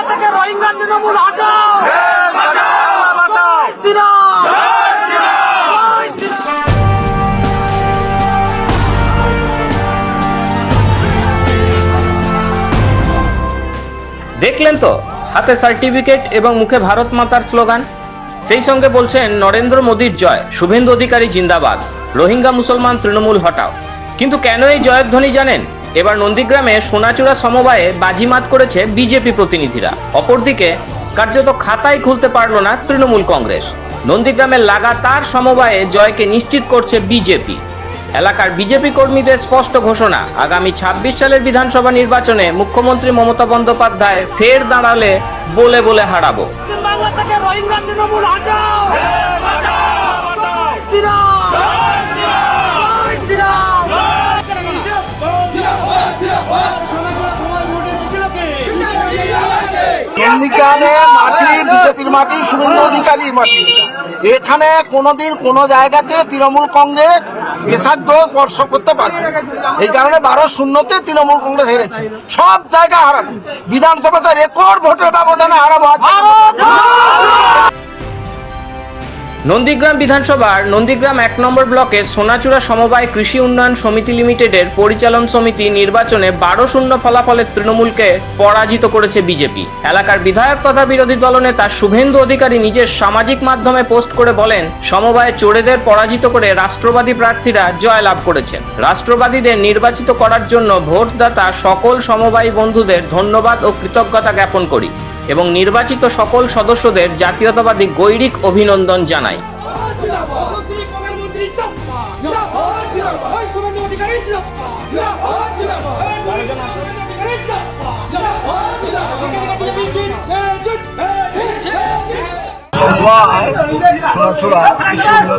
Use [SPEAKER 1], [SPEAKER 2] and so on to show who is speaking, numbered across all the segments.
[SPEAKER 1] বাংলা থেকে রোহিঙ্গা তৃণমূল
[SPEAKER 2] দেখলেন তো, হাতে সার্টিফিকেট এবং মুখে ভারত মাতার স্লোগান? সেই সঙ্গে বলছেন, নরেন্দ্র মোদীর জয়, শুভেন্দু অধিকারী জিন্দাবাদ, রোহিঙ্গা মুসলমান তৃণমূল হটাও। কিন্তু কেন এই জয়ধ্বনি জানেন? এবার নন্দীগ্রামে সোনাচূড়া সমবায়ে বাজিমাত করেছে বিজেপি প্রতিনিধিরা। অপরদিকে কার্যত খাতাই খুলতে পারল না তৃণমূল কংগ্রেস। নন্দীগ্রামের লাগাতার সমবায়ে জয়কে নিশ্চিত করছে বিজেপি। এলাকার বিজেপি কর্মীদের স্পষ্ট ঘোষণা আগামী ২৬ সালের বিধানসভা নির্বাচনে মুখ্যমন্ত্রী মমতা বন্দ্যোপাধ্যায় ফের দাঁড়ালে বলে বলে হারাবো।
[SPEAKER 3] নন্দীগ্রামে মাটি, বিজেপির মাটি, শুভেন্দু অধিকারীর মাটি এখানে কোনোদিন কোনো জায়গাতে তৃণমূল কংগ্রেস বেসাধ্য স্পর্শ করতে পারবে। এই কারণে বারো শূন্যতে তৃণমূল কংগ্রেস হেরেছে সব জায়গা হারাবে বিধানসভাতে রেকর্ড ভোটের ব্যবধানে হারাবো।
[SPEAKER 2] নন্দীগ্রাম বিধানসভার নন্দীগ্রাম এক নম্বর ব্লকের সোনাচূড়া সমবায় কৃষি উন্নয়ন সমিতি লিমিটেডের পরিচালন সমিতি নির্বাচনে বারো শূন্য ফলাফলে তৃণমূলকে পরাজিত করেছে বিজেপি। এলাকার বিধায়ক তথা বিরোধী দলনেতা শুভেন্দু অধিকারী নিজের সামাজিক মাধ্যমে পোস্ট করে বলেন, সমবায়ে চোরেদের পরাজিত করে রাষ্ট্রবাদী প্রার্থীরা জয়লাভ করেছেন। রাষ্ট্রবাদীদের নির্বাচিত করার জন্য ভোটদাতা সকল সমবায়ী বন্ধুদের ধন্যবাদ ও কৃতজ্ঞতা জ্ঞাপন করি। এবং নির্বাচিত সকল সদস্যদের জাতীয়তাবাদী গৈরিক অভিনন্দন
[SPEAKER 3] জানায়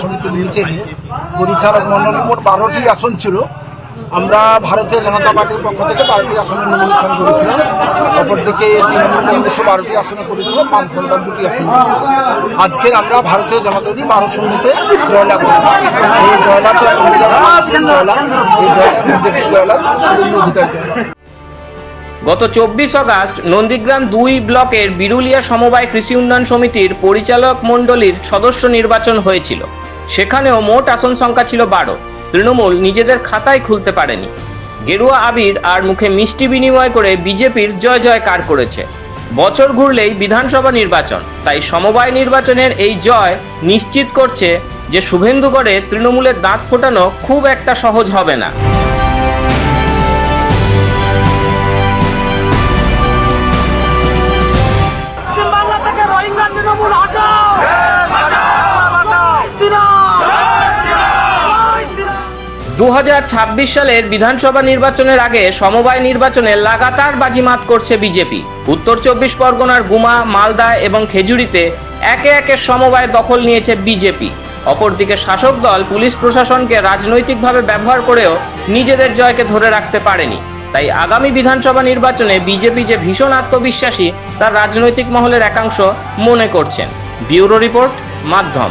[SPEAKER 3] সমিতি পরিচালক মন্ডলী মোট বারোটি আসন ছিল। আমরা ভারতীয় জনতা পার্টির পক্ষ থেকে বারোটি আসনে নমিনেশন করেছিলাম। অপরদিকে তৃণমূল কংগ্রেসও বারোটি আসনে করেছিল বামফ্রন্টাল দুটি আসন আজকের আমরা ভারতীয় জনতা পার্টি বারো শূন্যতে জয়লাভ করেছি এই জয়লাভ।
[SPEAKER 2] গত চব্বিশ আগস্ট নন্দীগ্রাম দুই ব্লকের বিরুলিয়া সমবায় কৃষি উন্নয়ন সমিতির পরিচালক মণ্ডলীর সদস্য নির্বাচন হয়েছিল। সেখানেও মোট আসন সংখ্যা ছিল বারো। তৃণমূল নিজেদের খাতায় খুলতে পারেনি। গেরুয়া আবির আর মুখে মিষ্টি বিনিময় করে বিজেপির জয় জয়কার করেছে। বছর ঘুরলেই বিধানসভা নির্বাচন, তাই সমবায় নির্বাচনের এই জয় নিশ্চিত করছে যে শুভেন্দুগড়ে তৃণমূলের দাঁত ফোটানো খুব একটা সহজ হবে না।
[SPEAKER 1] দু হাজার
[SPEAKER 2] ছাব্বিশ সালের বিধানসভা নির্বাচনের আগে সমবায় নির্বাচনে লাগাতার বাজিমাত করছে বিজেপি। উত্তর চব্বিশ পরগনার গুমা, মালদা এবং খেজুরিতে একে একে সমবায় দখল নিয়েছে বিজেপি। অপরদিকে শাসক দল, পুলিশ প্রশাসনকে রাজনৈতিকভাবে ব্যবহার করেও নিজেদের জয়কে ধরে রাখতে পারেনি। তাই আগামী বিধানসভা নির্বাচনে বিজেপি যে ভীষণ আত্মবিশ্বাসী, তার রাজনৈতিক মহলের একাংশ মনে করছেন। ব্যুরো রিপোর্ট, মাধ্যম।